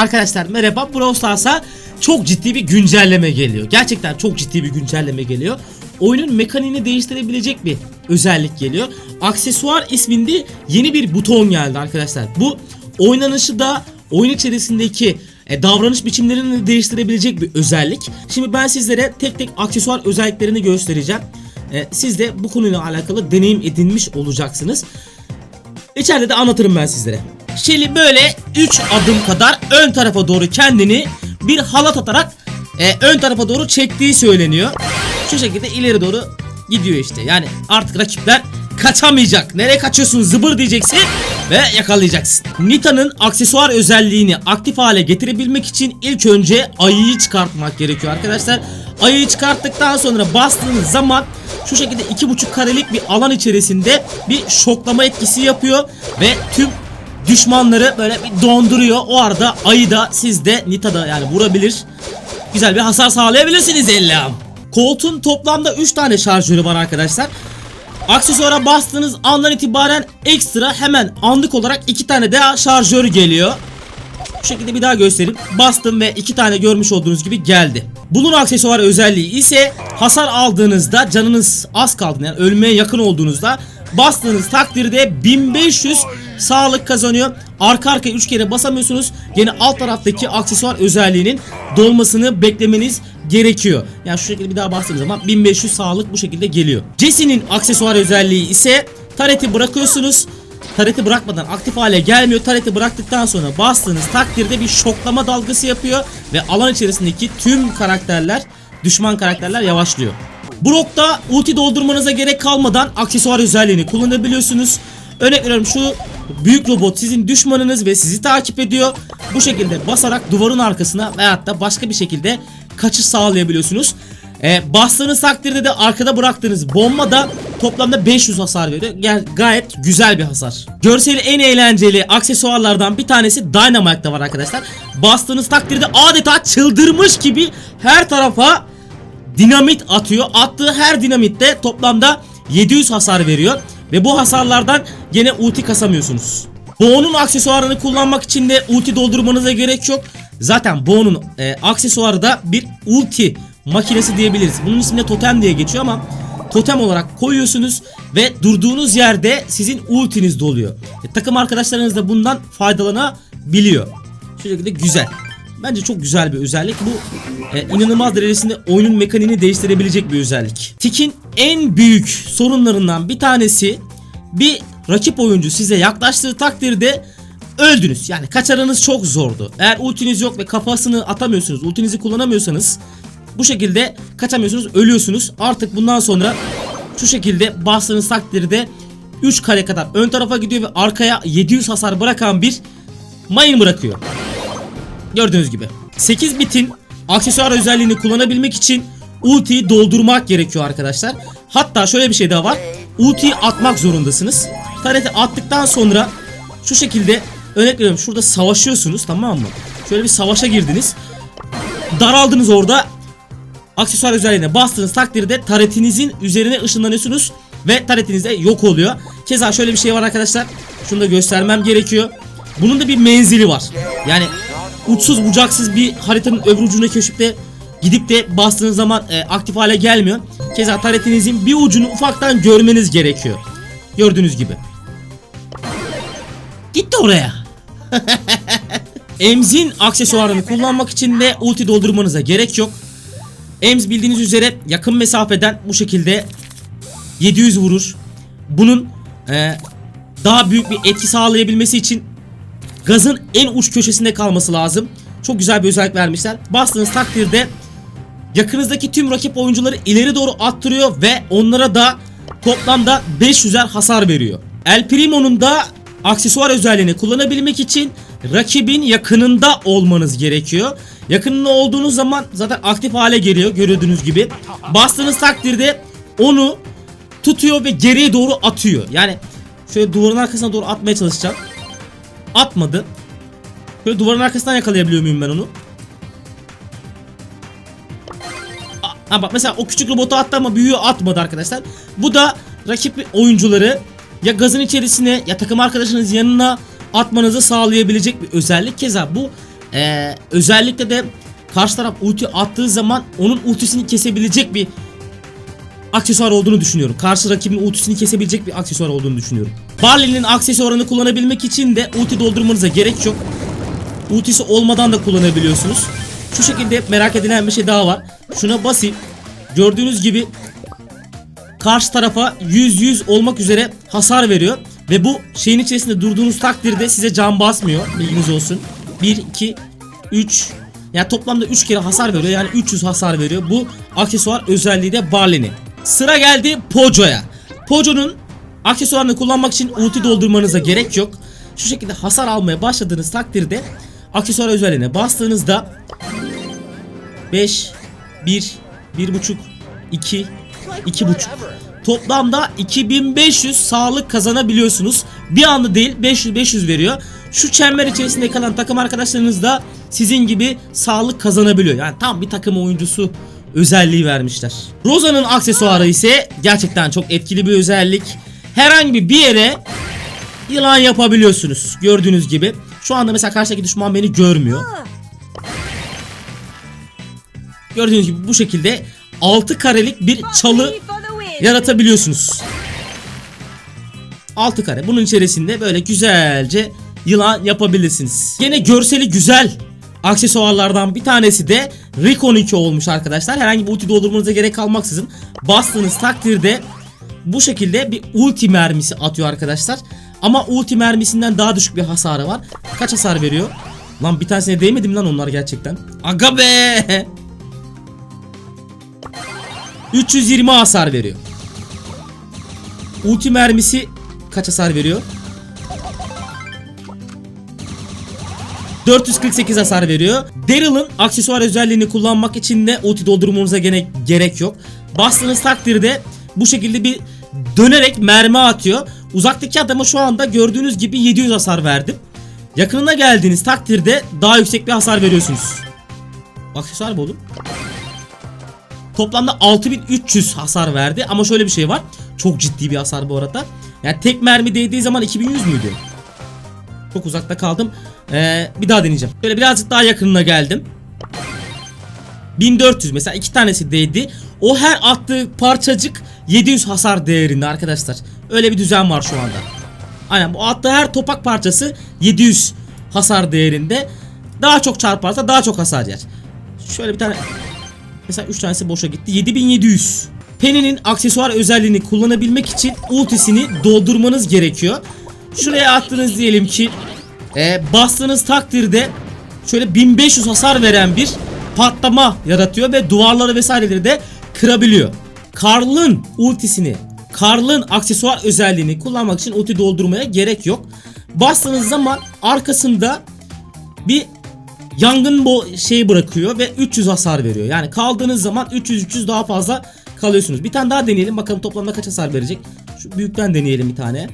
Arkadaşlar merhaba Brawl Stars'a çok ciddi bir güncelleme geliyor. Gerçekten çok ciddi bir güncelleme geliyor. Oyunun mekaniğini değiştirebilecek bir özellik geliyor. Aksesuar isminde yeni bir buton geldi arkadaşlar. Bu oynanışı da oyun içerisindeki e, davranış biçimlerini de değiştirebilecek bir özellik. Şimdi ben sizlere tek tek aksesuar özelliklerini göstereceğim. E, siz de bu konuyla alakalı deneyim edinmiş olacaksınız. İçeride de anlatırım ben sizlere. Shelly böyle 3 adım kadar ön tarafa doğru kendini bir halat atarak e, ön tarafa doğru çektiği söyleniyor. Şu şekilde ileri doğru gidiyor işte. Yani artık rakipler kaçamayacak. Nereye kaçıyorsun zıbır diyeceksin ve yakalayacaksın. Nita'nın aksesuar özelliğini aktif hale getirebilmek için ilk önce ayıyı çıkartmak gerekiyor arkadaşlar. Ayıyı çıkarttıktan sonra bastığınız zaman şu şekilde iki buçuk karelik bir alan içerisinde bir şoklama etkisi yapıyor ve tüm düşmanları böyle bir donduruyor. O arada ayı da siz de Nita'da yani vurabilir. Güzel bir hasar sağlayabilirsiniz Ellam. Colt'un toplamda 3 tane şarjörü var arkadaşlar. Aksesuara bastığınız andan itibaren ekstra hemen anlık olarak 2 tane daha şarjör geliyor. Bu şekilde bir daha göstereyim. Bastım ve iki tane görmüş olduğunuz gibi geldi. Bunun aksesuar özelliği ise hasar aldığınızda canınız az kaldığında yani ölmeye yakın olduğunuzda bastığınız takdirde 1500 sağlık kazanıyor. Arka arkaya 3 kere basamıyorsunuz. Yine alt taraftaki aksesuar özelliğinin dolmasını beklemeniz gerekiyor. Yani şu şekilde bir daha bastığınız zaman 1500 sağlık bu şekilde geliyor. Jesse'nin aksesuar özelliği ise tareti bırakıyorsunuz. Tareti bırakmadan aktif hale gelmiyor. Tareti bıraktıktan sonra bastığınız takdirde bir şoklama dalgası yapıyor ve alan içerisindeki tüm karakterler, düşman karakterler yavaşlıyor. Brock'ta ulti doldurmanıza gerek kalmadan aksesuar özelliğini kullanabiliyorsunuz. Örnek veriyorum şu büyük robot sizin düşmanınız ve sizi takip ediyor. Bu şekilde basarak duvarın arkasına veyahut da başka bir şekilde kaçış sağlayabiliyorsunuz. E, bastığınız takdirde de arkada bıraktığınız bomba da toplamda 500 hasar veriyor. Yani gayet güzel bir hasar. Görseli en eğlenceli aksesuarlardan bir tanesi Dynamite'da var arkadaşlar. Bastığınız takdirde adeta çıldırmış gibi her tarafa dinamit atıyor. Attığı her dinamitte toplamda 700 hasar veriyor. Ve bu hasarlardan gene ulti kasamıyorsunuz. Bo'nun aksesuarını kullanmak için de ulti doldurmanıza gerek yok. Zaten Bo'nun e, aksesuarı da bir ulti makinesi diyebiliriz. Bunun ismi de totem diye geçiyor ama totem olarak koyuyorsunuz ve durduğunuz yerde sizin ultiniz doluyor. E, takım arkadaşlarınız da bundan faydalanabiliyor. Şu şekilde güzel. Bence çok güzel bir özellik. Bu e, inanılmaz derecesinde oyunun mekaniğini değiştirebilecek bir özellik. Tik'in en büyük sorunlarından bir tanesi bir rakip oyuncu size yaklaştığı takdirde öldünüz. Yani kaçarınız çok zordu. Eğer ultiniz yok ve kafasını atamıyorsunuz, ultinizi kullanamıyorsanız bu şekilde kaçamıyorsunuz, ölüyorsunuz. Artık bundan sonra şu şekilde bastığınız takdirde 3 kare kadar ön tarafa gidiyor ve arkaya 700 hasar bırakan bir mayın bırakıyor. Gördüğünüz gibi. 8 bitin aksesuar özelliğini kullanabilmek için ultiyi doldurmak gerekiyor arkadaşlar. Hatta şöyle bir şey daha var. Ultiyi atmak zorundasınız. Tareti attıktan sonra şu şekilde örnek veriyorum şurada savaşıyorsunuz tamam mı? Şöyle bir savaşa girdiniz. Daraldınız orada. Aksesuar özelliğine bastığınız takdirde taretinizin üzerine ışınlanıyorsunuz ve taretiniz de yok oluyor. Keza şöyle bir şey var arkadaşlar. Şunu da göstermem gerekiyor. Bunun da bir menzili var. Yani uçsuz bucaksız bir haritanın öbür ucuna keşifte gidip de bastığınız zaman e, aktif hale gelmiyor. Keza taretinizin bir ucunu ufaktan görmeniz gerekiyor. Gördüğünüz gibi. Gitti oraya. Emz'in aksesuarını kullanmak için de ulti doldurmanıza gerek yok. Ems bildiğiniz üzere yakın mesafeden bu şekilde 700 vurur. Bunun e, daha büyük bir etki sağlayabilmesi için gazın en uç köşesinde kalması lazım. Çok güzel bir özellik vermişler. Bastığınız takdirde yakınızdaki tüm rakip oyuncuları ileri doğru attırıyor ve onlara da toplamda 500'er hasar veriyor. El Primo'nun da aksesuar özelliğini kullanabilmek için rakibin yakınında olmanız gerekiyor. Yakınında olduğunuz zaman zaten aktif hale geliyor gördüğünüz gibi. Bastığınız takdirde onu tutuyor ve geriye doğru atıyor. Yani şöyle duvarın arkasına doğru atmaya çalışacağım. Atmadı. Böyle duvarın arkasından yakalayabiliyor muyum ben onu? Ha bak mesela o küçük robotu attı ama büyüğü atmadı arkadaşlar. Bu da rakip oyuncuları ya gazın içerisine ya takım arkadaşınız yanına atmanızı sağlayabilecek bir özellik. Keza bu Ee, özellikle de karşı taraf ulti attığı zaman onun ultisini kesebilecek bir aksesuar olduğunu düşünüyorum. Karşı rakibin ultisini kesebilecek bir aksesuar olduğunu düşünüyorum. Barley'nin aksesuarını kullanabilmek için de ulti doldurmanıza gerek yok. Ultisi olmadan da kullanabiliyorsunuz. Şu şekilde merak edilen bir şey daha var. Şuna basayım. Gördüğünüz gibi karşı tarafa 100-100 olmak üzere hasar veriyor. Ve bu şeyin içerisinde durduğunuz takdirde size can basmıyor. Bilginiz olsun. 1, 2, 3 yani toplamda 3 kere hasar veriyor. Yani 300 hasar veriyor. Bu aksesuar özelliği de Barley'nin. Sıra geldi Poco'ya. Poco'nun aksesuarını kullanmak için ulti doldurmanıza gerek yok. Şu şekilde hasar almaya başladığınız takdirde aksesuar özelliğine bastığınızda 5 1 1.5 2 2.5 Toplamda 2500 sağlık kazanabiliyorsunuz. Bir anda değil 500 500 veriyor. Şu çember içerisinde kalan takım arkadaşlarınız da sizin gibi sağlık kazanabiliyor. Yani tam bir takım oyuncusu özelliği vermişler. Rosa'nın aksesuarı ise gerçekten çok etkili bir özellik. Herhangi bir yere yılan yapabiliyorsunuz. Gördüğünüz gibi. Şu anda mesela karşıdaki düşman beni görmüyor. Gördüğünüz gibi bu şekilde 6 karelik bir çalı yaratabiliyorsunuz. 6 kare. Bunun içerisinde böyle güzelce yılan yapabilirsiniz. Yine görseli güzel aksesuarlardan bir tanesi de Recon 2 olmuş arkadaşlar. Herhangi bir ulti doldurmanıza gerek kalmaksızın bastığınız takdirde bu şekilde bir ulti mermisi atıyor arkadaşlar. Ama ulti mermisinden daha düşük bir hasarı var. Kaç hasar veriyor? Lan bir tanesine değmedi mi lan onlar gerçekten? Aga be! 320 hasar veriyor. Ulti mermisi kaç hasar veriyor? 448 hasar veriyor. Daryl'ın aksesuar özelliğini kullanmak için de ulti doldurmanıza gene gerek yok. Bastığınız takdirde bu şekilde bir dönerek mermi atıyor. Uzaktaki adama şu anda gördüğünüz gibi 700 hasar verdim. Yakınına geldiğiniz takdirde daha yüksek bir hasar veriyorsunuz. Aksesuar mı oğlum? Toplamda 6300 hasar verdi ama şöyle bir şey var. Çok ciddi bir hasar bu arada. Yani tek mermi değdiği zaman 2100 müydü? Çok uzakta kaldım. Ee, bir daha deneyeceğim. Böyle birazcık daha yakınına geldim. 1400 mesela iki tanesi değdi. O her attığı parçacık 700 hasar değerinde arkadaşlar. Öyle bir düzen var şu anda. Aynen bu attığı her topak parçası 700 hasar değerinde. Daha çok çarparsa daha çok hasar yer. Şöyle bir tane Mesela 3 tanesi boşa gitti. 7700. Penny'nin aksesuar özelliğini kullanabilmek için ultisini doldurmanız gerekiyor. Şuraya attınız diyelim ki e, bastığınız takdirde şöyle 1500 hasar veren bir patlama yaratıyor ve duvarları vesaireleri de kırabiliyor. Karl'ın ultisini, Karl'ın aksesuar özelliğini kullanmak için ulti doldurmaya gerek yok. Bastığınız zaman arkasında bir yangın bu şey bırakıyor ve 300 hasar veriyor. Yani kaldığınız zaman 300 300 daha fazla kalıyorsunuz. Bir tane daha deneyelim bakalım toplamda kaç hasar verecek. Şu büyükten deneyelim bir tane.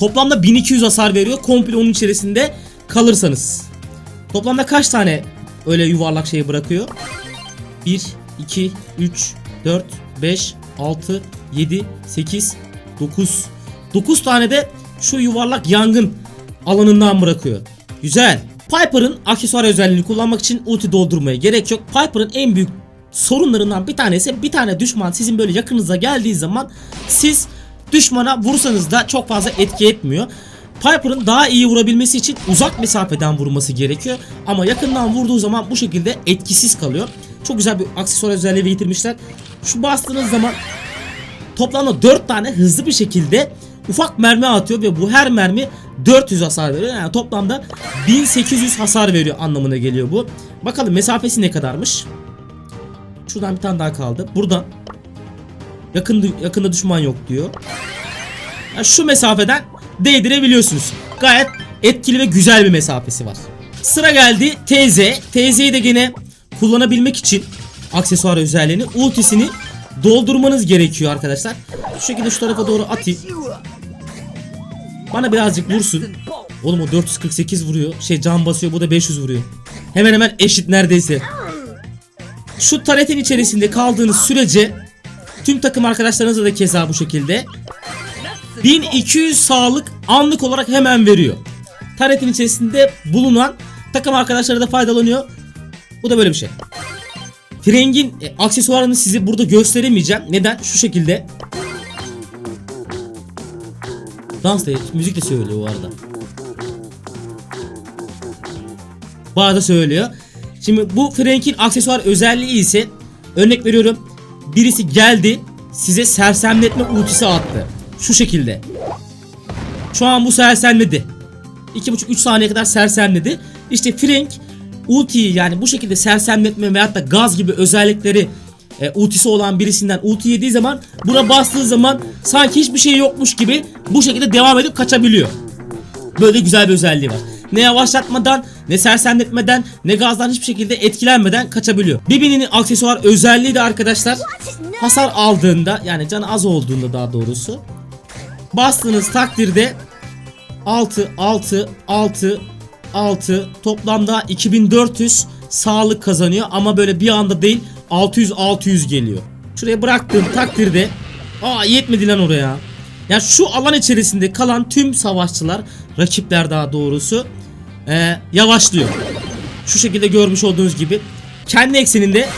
Toplamda 1200 hasar veriyor. Komple onun içerisinde kalırsanız. Toplamda kaç tane öyle yuvarlak şey bırakıyor? 1 2 3 4 5 6 7 8 9 9 tane de şu yuvarlak yangın alanından bırakıyor. Güzel. Piper'ın aksesuar özelliğini kullanmak için ulti doldurmaya gerek yok. Piper'ın en büyük sorunlarından bir tanesi bir tane düşman sizin böyle yakınıza geldiği zaman siz düşmana vursanız da çok fazla etki etmiyor. Piper'ın daha iyi vurabilmesi için uzak mesafeden vurması gerekiyor. Ama yakından vurduğu zaman bu şekilde etkisiz kalıyor. Çok güzel bir aksesuar özelliği getirmişler. Şu bastığınız zaman toplamda 4 tane hızlı bir şekilde ufak mermi atıyor ve bu her mermi 400 hasar veriyor. Yani toplamda 1800 hasar veriyor anlamına geliyor bu. Bakalım mesafesi ne kadarmış? Şuradan bir tane daha kaldı. Buradan yakın yakında düşman yok diyor. Yani şu mesafeden değdirebiliyorsunuz. Gayet etkili ve güzel bir mesafesi var. Sıra geldi TZ. TZ'yi de gene kullanabilmek için aksesuar özelliğini ultisini doldurmanız gerekiyor arkadaşlar. Şu şekilde şu tarafa doğru atayım. Bana birazcık vursun. Oğlum o 448 vuruyor. Şey can basıyor bu da 500 vuruyor. Hemen hemen eşit neredeyse. Şu taretin içerisinde kaldığınız sürece tüm takım arkadaşlarınızla da keza bu şekilde 1200 sağlık anlık olarak hemen veriyor. Taretin içerisinde bulunan takım arkadaşları da faydalanıyor. Bu da böyle bir şey. Freng'in e, aksesuarını size burada gösteremeyeceğim. Neden? Şu şekilde. Dans da müzik de söylüyor bu arada. Bu arada söylüyor. Şimdi bu Frank'in aksesuar özelliği ise örnek veriyorum. Birisi geldi size sersemletme ultisi attı. Şu şekilde. Şu an bu sersemledi. 2,5-3 saniye kadar sersemledi. İşte Frank ultiyi yani bu şekilde sersemletme veyahut da gaz gibi özellikleri e, ultisi olan birisinden ulti yediği zaman buna bastığı zaman sanki hiçbir şey yokmuş gibi bu şekilde devam edip kaçabiliyor. Böyle güzel bir özelliği var. Ne yavaşlatmadan, ne sersemletmeden, ne gazdan hiçbir şekilde etkilenmeden kaçabiliyor. Bibi'nin aksesuar özelliği de arkadaşlar hasar aldığında yani canı az olduğunda daha doğrusu bastığınız takdirde 6 6 6 6 toplamda 2400 sağlık kazanıyor ama böyle bir anda değil 600 600 geliyor. Şuraya bıraktığım takdirde aa yetmedi lan oraya. Ya şu alan içerisinde kalan tüm savaşçılar, rakipler daha doğrusu ee, yavaşlıyor. Şu şekilde görmüş olduğunuz gibi kendi ekseninde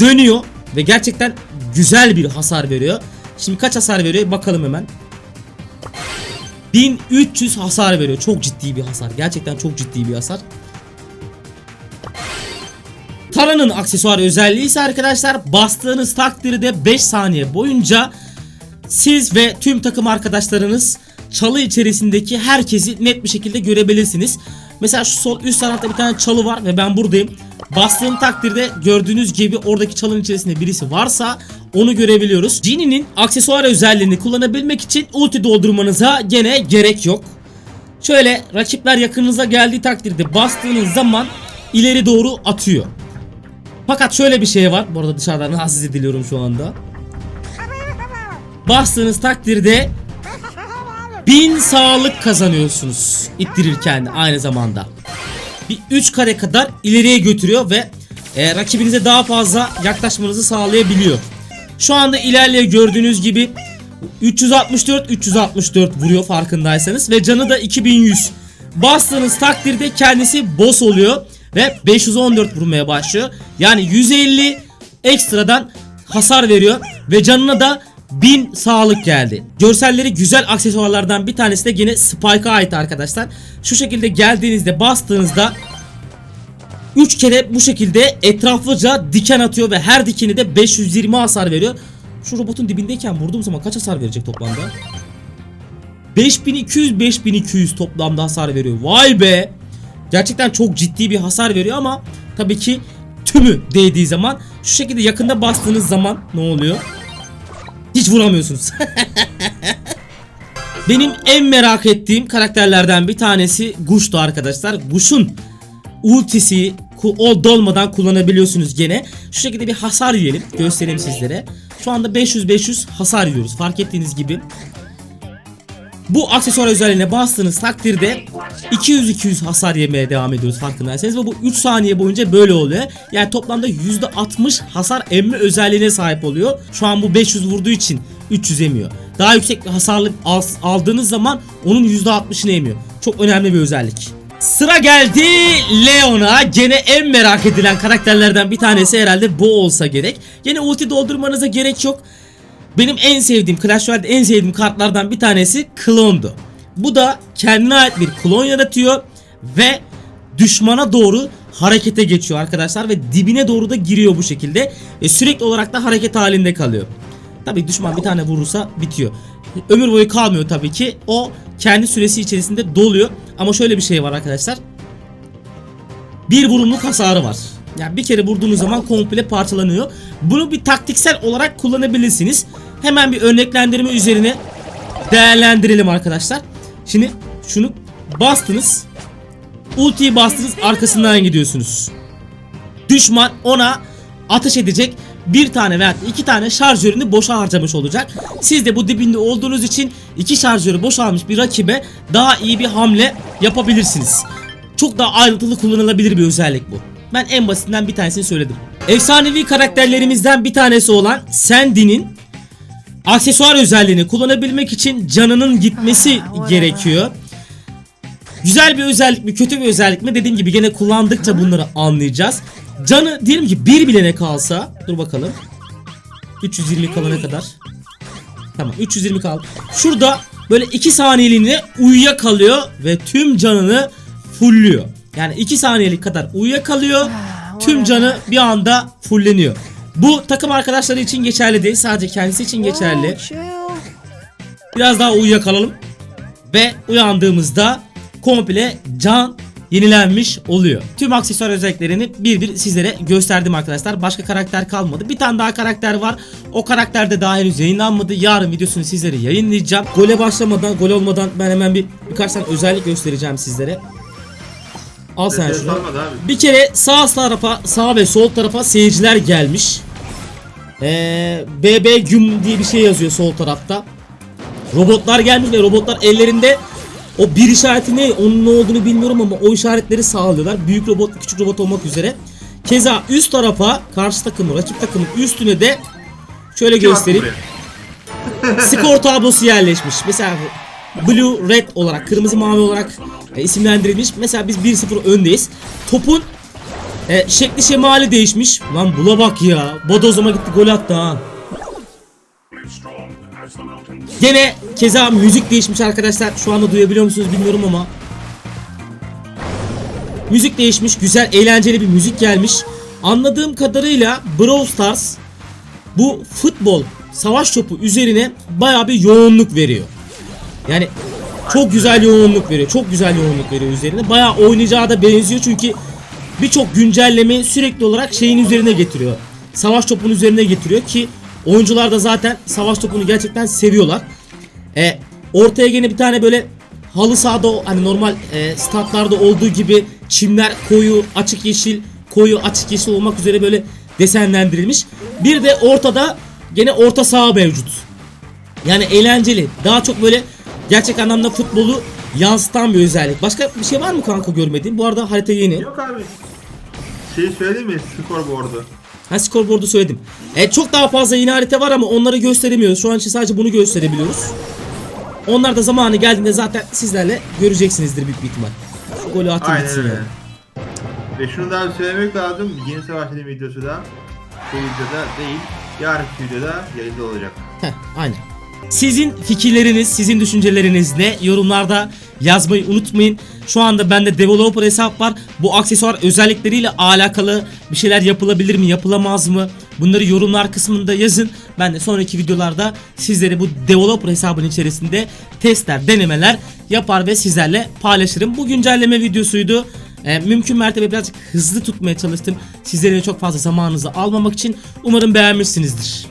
dönüyor ve gerçekten güzel bir hasar veriyor. Şimdi kaç hasar veriyor bakalım hemen. 1300 hasar veriyor. Çok ciddi bir hasar. Gerçekten çok ciddi bir hasar. Tara'nın aksesuar özelliği ise arkadaşlar bastığınız takdirde 5 saniye boyunca siz ve tüm takım arkadaşlarınız çalı içerisindeki herkesi net bir şekilde görebilirsiniz. Mesela şu sol üst tarafta bir tane çalı var ve ben buradayım. Bastığım takdirde gördüğünüz gibi oradaki çalının içerisinde birisi varsa onu görebiliyoruz. Genie'nin aksesuar özelliğini kullanabilmek için ulti doldurmanıza gene gerek yok. Şöyle rakipler yakınınıza geldiği takdirde bastığınız zaman ileri doğru atıyor. Fakat şöyle bir şey var. Bu arada dışarıdan rahatsız ediliyorum şu anda. Bastığınız takdirde bin sağlık kazanıyorsunuz ittirirken aynı zamanda. Bir 3 kare kadar ileriye götürüyor ve e, rakibinize daha fazla yaklaşmanızı sağlayabiliyor. Şu anda ilerliyor gördüğünüz gibi 364 364 vuruyor farkındaysanız ve canı da 2100. Bastığınız takdirde kendisi boss oluyor ve 514 vurmaya başlıyor. Yani 150 ekstradan hasar veriyor ve canına da 1000 sağlık geldi. Görselleri güzel aksesuarlardan bir tanesi de yine Spike'a ait arkadaşlar. Şu şekilde geldiğinizde bastığınızda 3 kere bu şekilde etraflıca diken atıyor ve her dikeni de 520 hasar veriyor. Şu robotun dibindeyken vurduğum zaman kaç hasar verecek toplamda? 5200 5200 toplamda hasar veriyor. Vay be. Gerçekten çok ciddi bir hasar veriyor ama tabii ki tümü değdiği zaman şu şekilde yakında bastığınız zaman ne oluyor? Hiç vuramıyorsunuz. Benim en merak ettiğim karakterlerden bir tanesi Gush'tu arkadaşlar. Gush'un ultisi o dolmadan kullanabiliyorsunuz gene. Şu şekilde bir hasar yiyelim. Göstereyim sizlere. Şu anda 500-500 hasar yiyoruz. Fark ettiğiniz gibi. Bu aksesuar özelliğine bastığınız takdirde 200-200 hasar yemeye devam ediyoruz farkındaysanız ve bu 3 saniye boyunca böyle oluyor. Yani toplamda %60 hasar emme özelliğine sahip oluyor. Şu an bu 500 vurduğu için 300 emiyor. Daha yüksek bir hasarlı al- aldığınız zaman onun %60'ını emiyor. Çok önemli bir özellik. Sıra geldi Leon'a. Gene en merak edilen karakterlerden bir tanesi herhalde bu olsa gerek. Gene ulti doldurmanıza gerek yok. Benim en sevdiğim Clash Royale'de en sevdiğim kartlardan bir tanesi klondu. Bu da kendine ait bir klon yaratıyor ve düşmana doğru harekete geçiyor arkadaşlar ve dibine doğru da giriyor bu şekilde ve sürekli olarak da hareket halinde kalıyor. Tabi düşman bir tane vurursa bitiyor. Ömür boyu kalmıyor tabii ki. O kendi süresi içerisinde doluyor. Ama şöyle bir şey var arkadaşlar. Bir vurumluk hasarı var. Yani bir kere vurduğunuz zaman komple parçalanıyor. Bunu bir taktiksel olarak kullanabilirsiniz. Hemen bir örneklendirme üzerine değerlendirelim arkadaşlar. Şimdi şunu bastınız. Ultiyi bastınız arkasından gidiyorsunuz. Düşman ona ateş edecek bir tane veya iki tane şarjörünü boşa harcamış olacak. Siz de bu dibinde olduğunuz için iki şarjörü boşalmış bir rakibe daha iyi bir hamle yapabilirsiniz. Çok daha ayrıntılı kullanılabilir bir özellik bu. Ben en basitinden bir tanesini söyledim. Efsanevi karakterlerimizden bir tanesi olan Sandy'nin aksesuar özelliğini kullanabilmek için canının gitmesi gerekiyor. Güzel bir özellik mi kötü bir özellik mi dediğim gibi gene kullandıkça bunları anlayacağız. Canı diyelim ki bir bilene kalsa dur bakalım. 320 kalana kadar. Tamam 320 kaldı. Şurada böyle 2 saniyeliğine uyuya kalıyor ve tüm canını fullüyor. Yani 2 saniyelik kadar uyuya kalıyor. Tüm canı bir anda fulleniyor. Bu takım arkadaşları için geçerli değil. Sadece kendisi için geçerli. Chill. Biraz daha uyuyakalalım. Ve uyandığımızda komple can yenilenmiş oluyor. Tüm aksesuar özelliklerini bir bir sizlere gösterdim arkadaşlar. Başka karakter kalmadı. Bir tane daha karakter var. O karakter de daha henüz yayınlanmadı. Yarın videosunu sizlere yayınlayacağım. Gole başlamadan, gol olmadan ben hemen bir birkaç tane özellik göstereceğim sizlere. Al sen şunu. Bir kere sağ tarafa, sağ ve sol tarafa seyirciler gelmiş. Ee, BB Güm diye bir şey yazıyor sol tarafta. Robotlar gelmiş ve robotlar ellerinde o bir işareti ne onun ne olduğunu bilmiyorum ama o işaretleri sağlıyorlar. Büyük robot küçük robot olmak üzere. Keza üst tarafa karşı takımın rakip takımın üstüne de şöyle göstereyim. Skor tablosu yerleşmiş. Mesela Blue Red olarak kırmızı mavi olarak e, isimlendirilmiş. Mesela biz 1-0 öndeyiz. Topun e, şekli şemali değişmiş. Lan bula bak ya. Bodozuma gitti gol attı ha. Gene keza müzik değişmiş arkadaşlar. Şu anda duyabiliyor musunuz bilmiyorum ama. Müzik değişmiş. Güzel, eğlenceli bir müzik gelmiş. Anladığım kadarıyla Brawl Stars bu futbol savaş topu üzerine baya bir yoğunluk veriyor. Yani çok güzel yoğunluk veriyor. Çok güzel yoğunluk veriyor üzerine. Baya oynayacağı da benziyor çünkü birçok güncelleme sürekli olarak şeyin üzerine getiriyor. Savaş topunun üzerine getiriyor ki oyuncular da zaten savaş topunu gerçekten seviyorlar. E, ortaya gene bir tane böyle halı sahada hani normal e, statlarda olduğu gibi çimler koyu açık yeşil koyu açık yeşil olmak üzere böyle desenlendirilmiş. Bir de ortada gene orta saha mevcut. Yani eğlenceli. Daha çok böyle gerçek anlamda futbolu yansıtan bir özellik. Başka bir şey var mı kanka görmediğin? Bu arada harita yeni. Yok abi. Şey söyleyeyim mi? Scoreboard'u. Ha skorboardu söyledim. E, çok daha fazla yeni harita var ama onları gösteremiyoruz. Şu an için sadece bunu gösterebiliyoruz. Onlar da zamanı geldiğinde zaten sizlerle göreceksinizdir büyük bir ihtimal. Şu golü atın Aynen gitsin öyle. ya. Ve şunu daha söylemek lazım. Yeni savaşların videosu da bu videoda değil. Yarınki videoda yayında olacak. Heh, aynen. Sizin fikirleriniz, sizin düşünceleriniz ne? Yorumlarda yazmayı unutmayın. Şu anda bende developer hesap var. Bu aksesuar özellikleriyle alakalı bir şeyler yapılabilir mi, yapılamaz mı? Bunları yorumlar kısmında yazın. Ben de sonraki videolarda sizlere bu developer hesabın içerisinde testler, denemeler yapar ve sizlerle paylaşırım. Bu güncelleme videosuydu. Ee, mümkün mertebe birazcık hızlı tutmaya çalıştım. Sizlerin çok fazla zamanınızı almamak için. Umarım beğenmişsinizdir.